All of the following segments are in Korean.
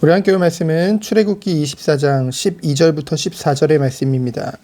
우리 함께 말씀은 출애굽기 24장 12절부터 14절의 말씀입니다.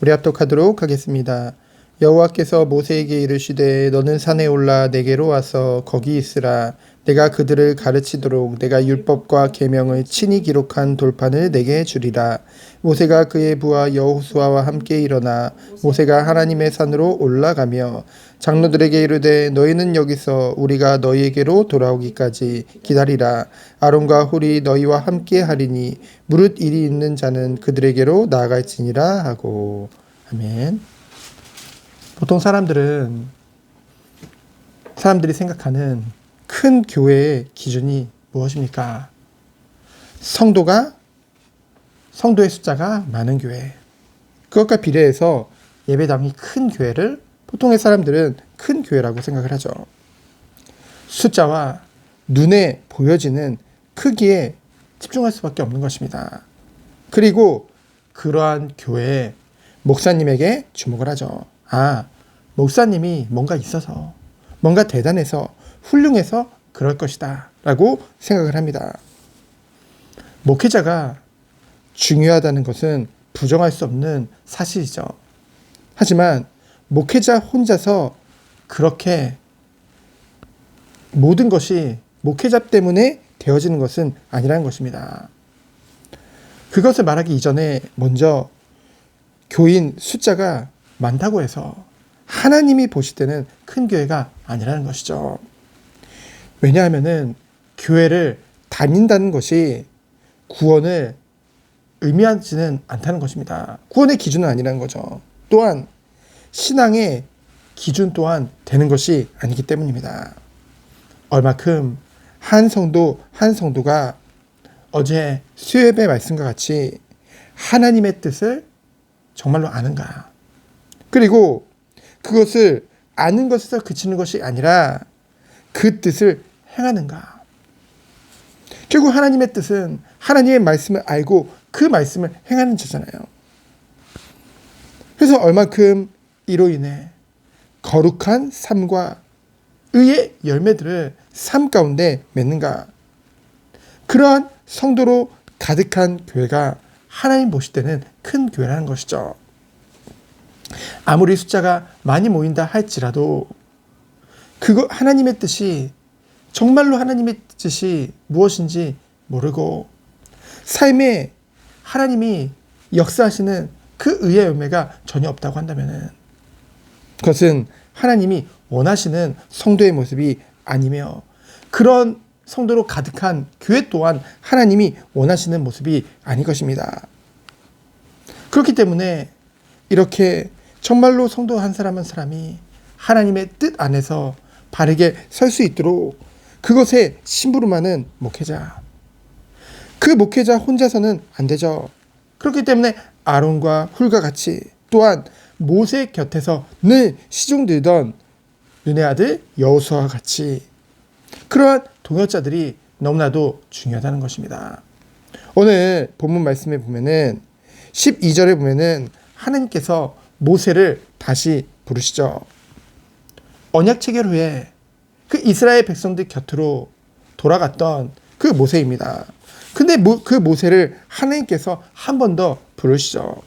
우리 합독하도록 하겠습니다. 여호와께서 모세에게 이르시되 너는 산에 올라 내게로 와서 거기 있으라 내가 그들을 가르치도록 내가 율법과 계명을 친히 기록한 돌판을 내게 주리라. 모세가 그의 부하 여호수아와 함께 일어나 모세가 하나님의 산으로 올라가며 장로들에게 이르되 너희는 여기서 우리가 너희에게로 돌아오기까지 기다리라. 아론과 홀이 너희와 함께 하리니 무릇 일이 있는 자는 그들에게로 나아갈지니라 하고. 아멘. 보통 사람들은 사람들이 생각하는 큰 교회의 기준이 무엇입니까? 성도가 성도의 숫자가 많은 교회. 그것과 비례해서 예배당이 큰 교회를 보통의 사람들은 큰 교회라고 생각을 하죠. 숫자와 눈에 보여지는 크기에 집중할 수밖에 없는 것입니다. 그리고 그러한 교회에 목사님에게 주목을 하죠. 아, 목사님이 뭔가 있어서, 뭔가 대단해서, 훌륭해서 그럴 것이다. 라고 생각을 합니다. 목회자가 중요하다는 것은 부정할 수 없는 사실이죠. 하지만 목회자 혼자서 그렇게 모든 것이 목회자 때문에 되어지는 것은 아니라는 것입니다. 그것을 말하기 이전에 먼저 교인 숫자가 많다고 해서 하나님이 보실 때는 큰 교회가 아니라는 것이죠. 왜냐하면은 교회를 다닌다는 것이 구원을 의미하지는 않다는 것입니다. 구원의 기준은 아니라는 거죠. 또한 신앙의 기준 또한 되는 것이 아니기 때문입니다. 얼마큼 한 성도 한 성도가 어제 수요예배 말씀과 같이 하나님의 뜻을 정말로 아는가. 그리고 그것을 아는 것에서 그치는 것이 아니라 그 뜻을 행하는가. 결국 하나님의 뜻은 하나님의 말씀을 알고 그 말씀을 행하는 자잖아요. 그래서 얼마큼 이로 인해 거룩한 삶과 의의 열매들을 삶 가운데 맺는가. 그러한 성도로 가득한 교회가 하나님 보실 때는 큰 교회라는 것이죠. 아무리 숫자가 많이 모인다 할지라도 그거 하나님의 뜻이 정말로 하나님의 뜻이 무엇인지 모르고 삶에 하나님이 역사하시는 그 의의 열매가 전혀 없다고 한다면은 그것은 하나님이 원하시는 성도의 모습이 아니며 그런 성도로 가득한 교회 또한 하나님이 원하시는 모습이 아닐 것입니다. 그렇기 때문에 이렇게 정말로 성도 한 사람 한 사람이 하나님의 뜻 안에서 바르게 설 수 있도록 그것에 심부름하는 목회자. 그 목회자 혼자서는 안 되죠. 그렇기 때문에 아론과 훌과 같이 또한 모세 곁에서 늘 시중들던 눈의 아들 여호수와 같이 그러한 동역자들이 너무나도 중요하다는 것입니다. 오늘 본문 말씀에 보면은 12절에 보면은 하나님께서 모세를 다시 부르시죠. 언약 체결 후에 그 이스라엘 백성들 곁으로 돌아갔던 그 모세입니다. 근데 그 모세를 하나님께서 한 번 더 부르시죠.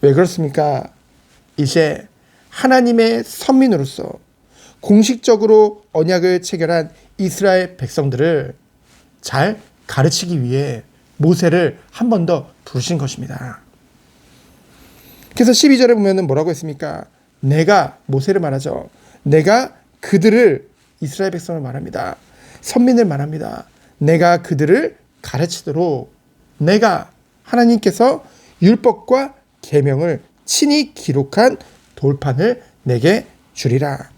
왜 그렇습니까? 이제 하나님의 선민으로서 공식적으로 언약을 체결한 이스라엘 백성들을 잘 가르치기 위해 모세를 한 번 더 부르신 것입니다. 그래서 12절에 보면 뭐라고 했습니까? 내가 모세를 말하죠. 내가 그들을 이스라엘 백성을 말합니다. 선민을 말합니다. 내가 그들을 가르치도록 내가 하나님께서 율법과 계명을 친히 기록한 돌판을 내게 주리라.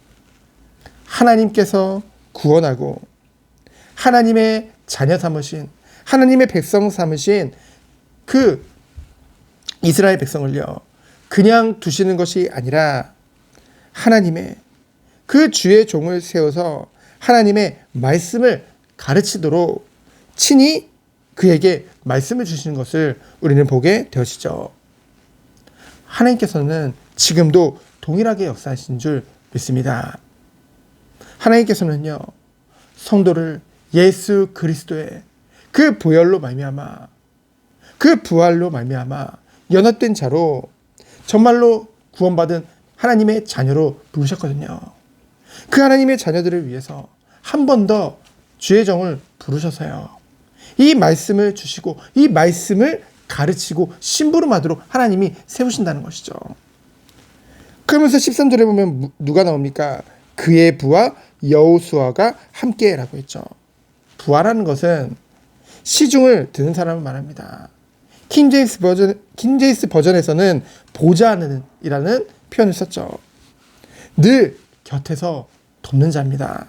하나님께서 구원하고 하나님의 자녀 삼으신 하나님의 백성 삼으신 그 이스라엘 백성을요. 그냥 두시는 것이 아니라 하나님의 그 주의 종을 세워서 하나님의 말씀을 가르치도록 친히 그에게 말씀을 주시는 것을 우리는 보게 되어지죠. 하나님께서는 지금도 동일하게 역사하신 줄 믿습니다. 하나님께서는요, 성도를 예수 그리스도의 그 보혈로 말미암아 그 부활로 말미암아 연합된 자로 정말로 구원받은 하나님의 자녀로 부르셨거든요. 그 하나님의 자녀들을 위해서 한 번 더 주의 정을 부르셔서요. 이 말씀을 주시고 이 말씀을 가르치고 심부름하도록 하나님이 세우신다는 것이죠. 그러면서 13절에 보면 누가 나옵니까? 그의 부와 여호수아가 함께라고 했죠. 부하라는 것은 시중을 드는 사람을 말합니다. 킹제이스 버전 킹제이스 버전에서는 보좌하는이라는 표현을 썼죠. 늘 곁에서 돕는 자입니다.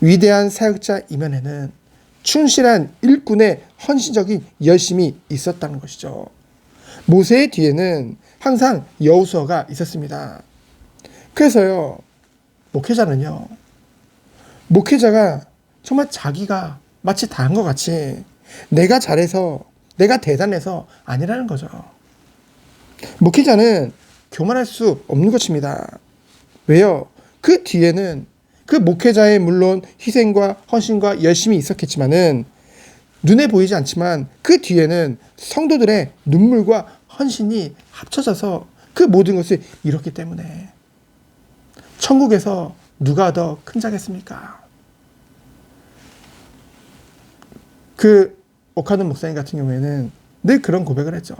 위대한 사역자 이면에는 충실한 일꾼의 헌신적인 열심이 있었다는 것이죠. 모세의 뒤에는 항상 여우수아가 있었습니다. 그래서요, 목회자는요, 목회자가 정말 자기가 마치 다 한 것 같이 내가 잘해서, 내가 대단해서 아니라는 거죠. 목회자는 교만할 수 없는 것입니다. 왜요? 그 뒤에는 그 목회자의 물론 희생과 헌신과 열심이 있었겠지만은 눈에 보이지 않지만 그 뒤에는 성도들의 눈물과 헌신이 합쳐져서 그 모든 것을 이뤘기 때문에 천국에서 누가 더 큰 자겠습니까? 그 오카든 목사님 같은 경우에는 늘 그런 고백을 했죠.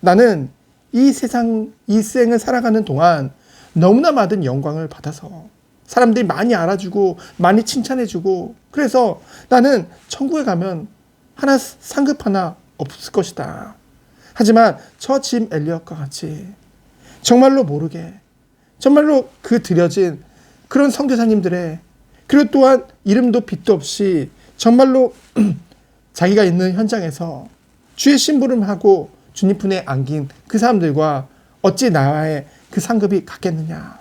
나는 이 세상, 이 생을 살아가는 동안 너무나 많은 영광을 받아서 사람들이 많이 알아주고 많이 칭찬해주고 그래서 나는 천국에 가면 하나 상급 하나 없을 것이다. 하지만 저 짐 엘리엇과 같이 정말로 모르게 정말로 그 들여진 그런 성교사님들의 그리고 또한 이름도 빛도 없이 정말로 자기가 있는 현장에서 주의 심부름하고 주님 품에 안긴 그 사람들과 어찌 나와의 그 상급이 같겠느냐.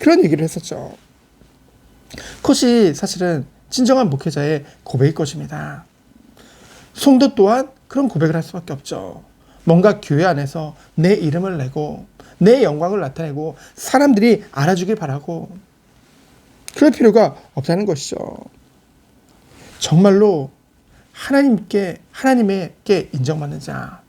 그런 얘기를 했었죠. 그것이 사실은 진정한 목회자의 고백일 것입니다. 송도 또한 그런 고백을 할 수밖에 없죠. 뭔가 교회 안에서 내 이름을 내고 내 영광을 나타내고 사람들이 알아주길 바라고 그럴 필요가 없다는 것이죠. 정말로 하나님께 하나님에게 인정받는 자.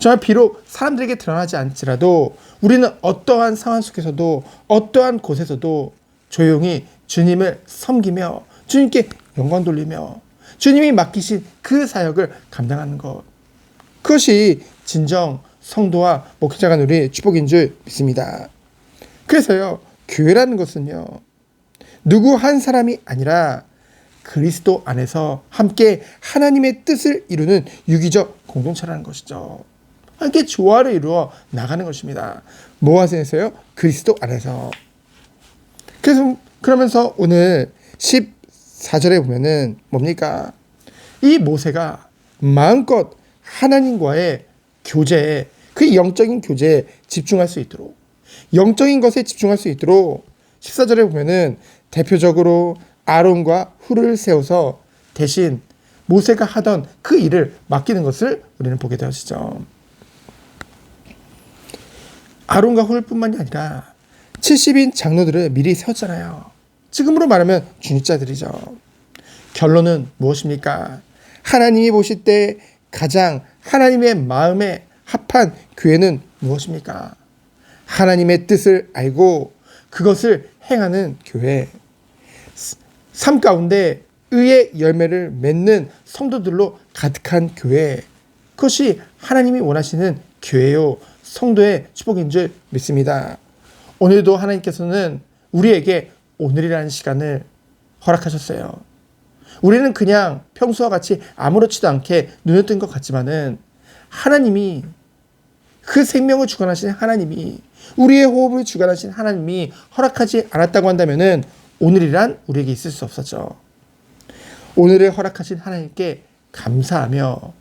정말 비록 사람들에게 드러나지 않지라도 우리는 어떠한 상황 속에서도 어떠한 곳에서도 조용히 주님을 섬기며 주님께 영광 돌리며 주님이 맡기신 그 사역을 감당하는 것. 그것이 진정 성도와 목회자가 누릴 축복인 줄 믿습니다. 그래서요, 교회라는 것은요, 누구 한 사람이 아니라 그리스도 안에서 함께 하나님의 뜻을 이루는 유기적 공동체라는 것이죠. 함께 조화를 이루어 나가는 것입니다. 무엇에서요? 그리스도 안에서. 그래서 그러면서 오늘 14절에 보면은 뭡니까? 이 모세가 마음껏 하나님과의 교제에 그 영적인 교제에 집중할 수 있도록 영적인 것에 집중할 수 있도록 14절에 보면은 대표적으로 아론과 훌을 세워서 대신 모세가 하던 그 일을 맡기는 것을 우리는 보게 되어지죠. 아론과 훌뿐만이 아니라 70인 장로들을 미리 세웠잖아요. 지금으로 말하면 중직자들이죠. 결론은 무엇입니까? 하나님이 보실 때 가장 하나님의 마음에 합한 교회는 무엇입니까? 하나님의 뜻을 알고 그것을 행하는 교회. 삶 가운데 의의 열매를 맺는 성도들로 가득한 교회. 그것이 하나님이 원하시는 교회요. 성도의 축복인 줄 믿습니다. 오늘도 하나님께서는 우리에게 오늘이라는 시간을 허락하셨어요. 우리는 그냥 평소와 같이 아무렇지도 않게 눈에 뜬것 같지만은 하나님이 그 생명을 주관하신 하나님이 우리의 호흡을 주관하신 하나님이 허락하지 않았다고 한다면은 오늘이란 우리에게 있을 수 없었죠. 오늘을 허락하신 하나님께 감사하며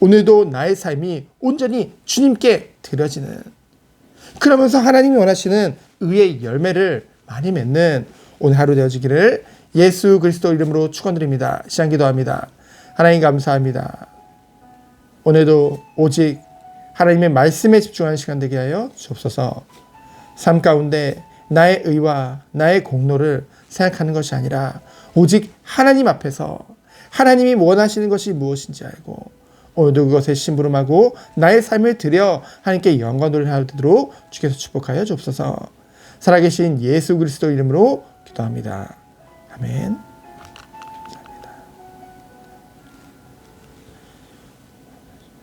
오늘도 나의 삶이 온전히 주님께 드려지는 그러면서 하나님이 원하시는 의의 열매를 많이 맺는 오늘 하루 되어지기를 예수 그리스도 이름으로 축원드립니다. 시간 기도합니다. 하나님 감사합니다. 오늘도 오직 하나님의 말씀에 집중하는 시간 되게 하여 주옵소서. 삶 가운데 나의 의와 나의 공로를 생각하는 것이 아니라 오직 하나님 앞에서 하나님이 원하시는 것이 무엇인지 알고 오늘도 그것에 심부름하고 나의 삶을 들여 하나님께 영광을 하도록 주께서 축복하여 주옵소서. 살아계신 예수 그리스도 이름으로 기도합니다. 아멘.